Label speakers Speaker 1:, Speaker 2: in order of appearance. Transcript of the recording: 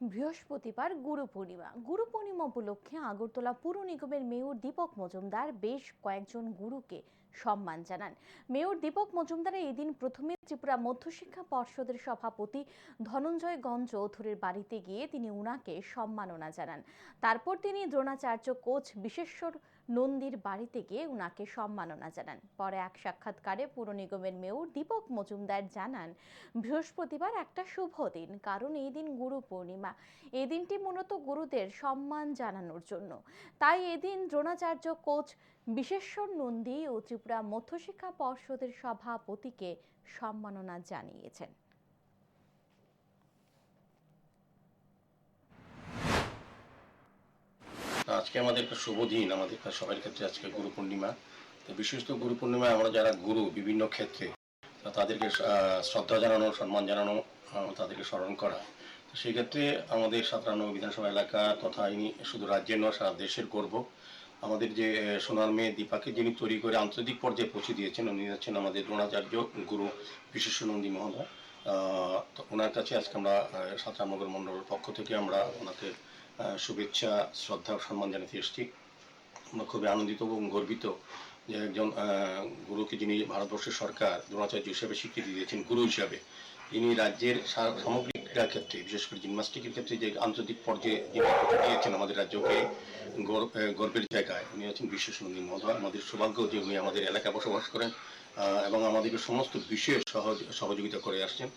Speaker 1: বৃহস্পতিবার গুরু পূর্ণিমা। গুরু পূর্ণিমা উপলক্ষে আগরতলা পুর নিগমের মেয়র দীপক মজুমদার বেশ কয়েকজন গুরুকে সম্মান জানান। মেয়র দীপক মজুমদার এই দিন প্রথমে ত্রিপুরা মধ্যশিক্ষা পর্ষদের সভাপতি ধনঞ্জয় গঞ্জ চৌধুরীর বাড়িতে গিয়ে তিনি উনাকে সম্মাননা জানান। তারপর তিনি দ্রোণাচার্য কোচ বিশেশ্বর নন্দীর বাড়িতে গিয়ে উনাকে সম্মাননা জানান। পরে এক সাক্ষাৎকারে পুর নিগমের মেয়র দীপক মজুমদার জানান, বৃহস্পতিবার একটা শুভ দিন, কারণ এই দিন গুরু পূর্ণিমা। এই দিনটি মূলত গুরুদের সম্মান জানানোর জন্য। তাই এদিন দ্রোণাচার্য কোচ বিশেশ্বর নন্দী ও ত্রিপুরা মধ্যশিক্ষা পর্ষদের সভাপতিকে সম্মাননা জানিয়েছেন।
Speaker 2: আজকে আমাদের একটা শুভ দিন, আমাদের সবার ক্ষেত্রে আজকে গুরু পূর্ণিমা। তো বিশেষত গুরু পূর্ণিমায় আমরা যারা গুরু বিভিন্ন ক্ষেত্রে তাদেরকে শ্রদ্ধা জানানো, সম্মান জানানো তাদেরকে স্মরণ করা। সেক্ষেত্রে আমাদের সাতান্ন বিধানসভা এলাকা তথা ইনি শুধু রাজ্যের নয়, সারা দেশের গর্ব। আমাদের যে সোনার মেয়ে দীপাকে যিনি তৈরি করে আন্তর্জাতিক পর্যায়ে পৌঁছে দিয়েছেন, উনি হচ্ছেন আমাদের দ্রোণাচার্য গুরু বিশেষানন্দী মহোদয়। তো ওনার কাছে আজকে আমরা সাতানগর মণ্ডলের পক্ষ থেকে আমরা ওনাকে শুভেচ্ছা, শ্রদ্ধা সম্মান জানাতে এসেছি। আমরা খুবই আনন্দিত এবং গর্বিত যে একজন গুরুকে যিনি ভারতবর্ষের সরকার, দ্রোণাচার্য হিসেবে স্বীকৃতি দিয়েছেন, গুরু হিসাবে। তিনি রাজ্যের সামগ্রিক ক্রীড়া ক্ষেত্রে বিশেষ করে জিমনাস্টিকের ক্ষেত্রে যে আন্তর্জাতিক পর্যায়ে দিয়েছেন আমাদের রাজ্যকে গর্ব- গর্বের জায়গায়, উনি আছেন বিশ্বসঙ্গী মহোদয়। আমাদের সৌভাগ্য যে উনি আমাদের এলাকায় বসবাস করেন এবং আমাদেরকে সমস্ত বিষয়ে সহযোগিতা করে আসছেন।